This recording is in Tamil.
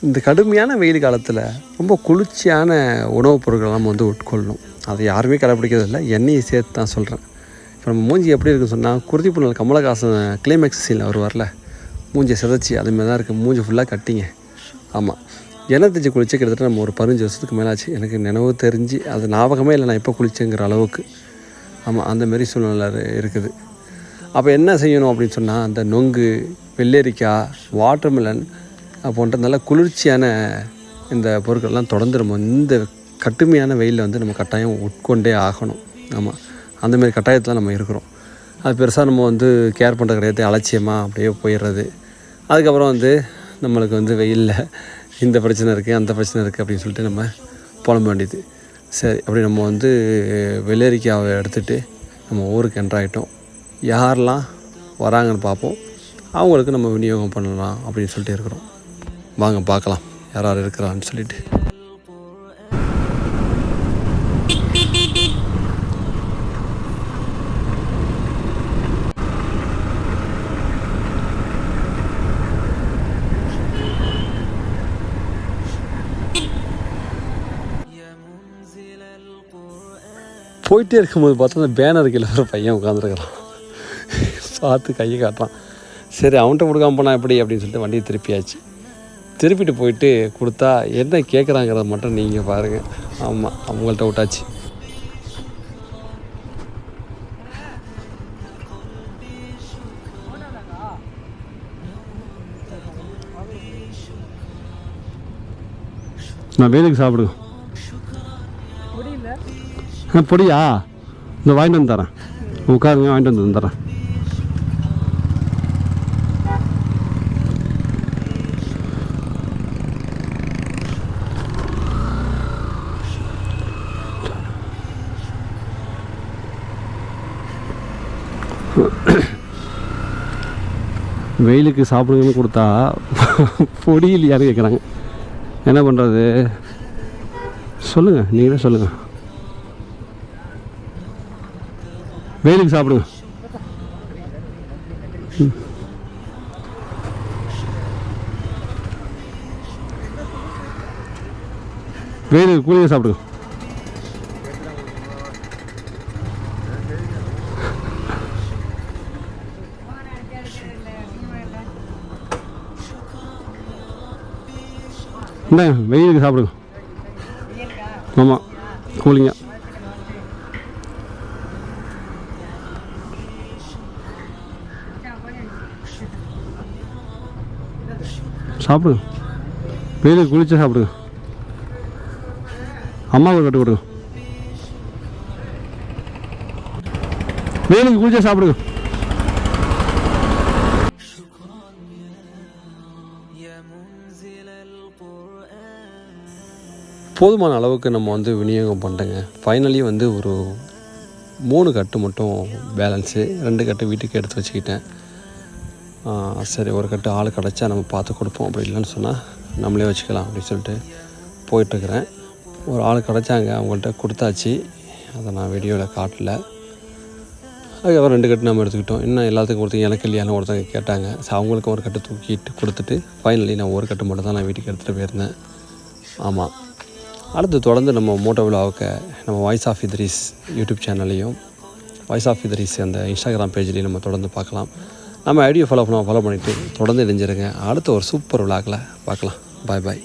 இந்த கடுமையான வெயில் காலத்தில் ரொம்ப குளிர்ச்சியான உணவுப் பொருட்கள் நம்ம வந்து உட்கொள்ளணும். அதை யாருமே கடைப்பிடிக்கிறதில்ல எண்ணெயை சேர்த்து தான் சொல்கிறேன் இப்போ நம்ம மூஞ்சி எப்படி இருக்குன்னு சொன்னால் குருதி புனல் கமலஹாசன் கிளைமேக்ஸ் சீனில் அவர் வரல மூஞ்சி சிதைச்சி அதுமாதிரி தான் இருக்குது மூஞ்சி ஃபுல்லாக கட்டிங்க. ஆமாம் எண்ணெய் தேய்ச்சி குளிச்சு கிட்டத்தட்ட நம்ம ஒரு பதினஞ்சு வருஷத்துக்கு மேலாச்சு. ஆச்சு எனக்கு நினைவு தெரிஞ்சு அது ஞாபகமே இல்லை நான் இப்போ குளிச்சேங்கிற அளவுக்கு. ஆமாம் அந்தமாரி சூழ்நிலை இருக்குது. அப்போ என்ன செய்யணும் அப்படின்னு சொன்னால் அந்த நொங்கு வெள்ளரிக்காய் வாட்டர்மெலன் போன்ற நல்ல குளிர்ச்சியான இந்த பொருட்கள்லாம் தொடர்ந்து நம்ம இந்த கட்டுமையான வெயிலில் வந்து நம்ம கட்டாயம் உட்கொண்டே ஆகணும். ஆமாம் அந்தமாரி கட்டாயத்தில் நம்ம இருக்கிறோம். அது பெருசாக நம்ம வந்து கேர் பண்ணுறது கிடையாது. அலட்சியமாக அப்படியே போயிடுறது. அதுக்கப்புறம் வந்து நம்மளுக்கு வந்து வெயிலில் இந்த பிரச்சனை இருக்குது அந்த பிரச்சனை இருக்குது அப்படின்னு சொல்லிட்டு நம்ம புலம்ப வேண்டியது. சரி அப்படி நம்ம வந்து வெள்ளரிக்காவை எடுத்துகிட்டு நம்ம ஊருக்கு என்ட்ராயிட்டோம் யாரெல்லாம் வராங்கன்னு பார்ப்போம். அவங்களுக்கு நம்ம விநியோகம் பண்ணலாம் அப்படின்னு சொல்லிட்டு இருக்கிறோம். வாங்க பார்க்கலாம். யார் யார் இருக்கிறான்னு சொல்லிட்டு. போயிட்டே இருக்கும்போது பார்த்தா அந்த பேனர் கீழே ஒரு பையன் உட்காந்துருக்குறான் பார்த்து கையை காட்டுறான். சரி அவன்கிட்ட கொடுக்காம போனால் எப்படி அப்படின்னு சொல்லிட்டு வண்டியை திருப்பியாச்சு. திருப்பிட்டு போயிட்டு கொடுத்தா என்ன கேட்குறாங்கிறத மட்டும் நீங்கள் பாருங்கள் ஆமாம் அவங்கள்ட்ட விட்டாச்சு. நான் வேலைக்கு சாப்பிடுங்க ஆ பொடியா? இந்த வாங்கிட்டு வந்து தரேன். உட்காருங்க வாங்கிட்டு வந்து வந்துடுறேன் வெயிலுக்கு சாப்பிடுங்கன்னு கொடுத்தா பொடி இல்லையான்னு கேட்குறாங்க? என்ன பண்ணுறது? சொல்லுங்கள் நீங்களே சொல்லுங்கள் வெயிலுக்கு சாப்பிடுங்க. வெயிலுக்கு கூலிங்க சாப்பிடுங்க. இந்தாங்க வெயிலுக்கு சாப்பிடுங்க. ஆமாம் கூலிங்க. சாப்பிடுங்க. வெயிலுக்கு குளிச்சு சாப்பிடுங்க. அம்மாவுக்கு கட்டு கொடுங்க. வெயிலுக்கு குளிச்சா சாப்பிடுங்க. போதுமான அளவுக்கு நம்ம வந்து விநியோகம் பண்ணிட்டேங்க ஃபைனலி வந்து ஒரு மூணு கட்டு மட்டும் பேலன்ஸு ரெண்டு கட்டு வீட்டுக்கு எடுத்து வச்சுக்கிட்டேன். சரி ஒரு கட்டு ஆள் கிடச்சா நம்ம பார்த்து கொடுப்போம். அப்படி இல்லைன்னு சொன்னால் நம்மளே வச்சுக்கலாம் அப்படின்னு சொல்லிட்டு போயிட்டுருக்குறேன். ஒரு ஆள் கிடச்சாங்க அவங்கள்ட்ட கொடுத்தாச்சு. அதை நான் வீடியோவில் காட்டல. அதுக்கப்புறம் ரெண்டு கட்டு நம்ம எடுத்துக்கிட்டோம். இன்னும் எல்லாத்துக்கும் ஒருத்தங்க எனக்கு இல்லையான்னு ஒருத்தங்க கேட்டாங்க. ஸோ அவங்களுக்கும் ஒரு கட்டு தூக்கிட்டு கொடுத்துட்டு ஃபைனலி நான் ஒரு கட்டு மட்டும் தான் நான் வீட்டுக்கு எடுத்துகிட்டு போயிருந்தேன். ஆமாம் அடுத்து தொடர்ந்து நம்ம மோட்டோ விழாவுக்கு நம்ம வாய்ஸ் ஆஃப் இதரிஸ் யூடியூப் சேனல்லையும் வாய்ஸ் ஆஃப் இதரிஸ் அந்த இன்ஸ்டாகிராம் பேஜ்லேயும் நம்ம தொடர்ந்து பார்க்கலாம். நம்ம ஐடியோ ஃபாலோ பண்ண ஃபாலோ பண்ணிவிட்டு தொடர்ந்து இணைஞ்சிருங்க. அடுத்த ஒரு சூப்பர் விழாக்கில் பார்க்கலாம். பாய் பாய்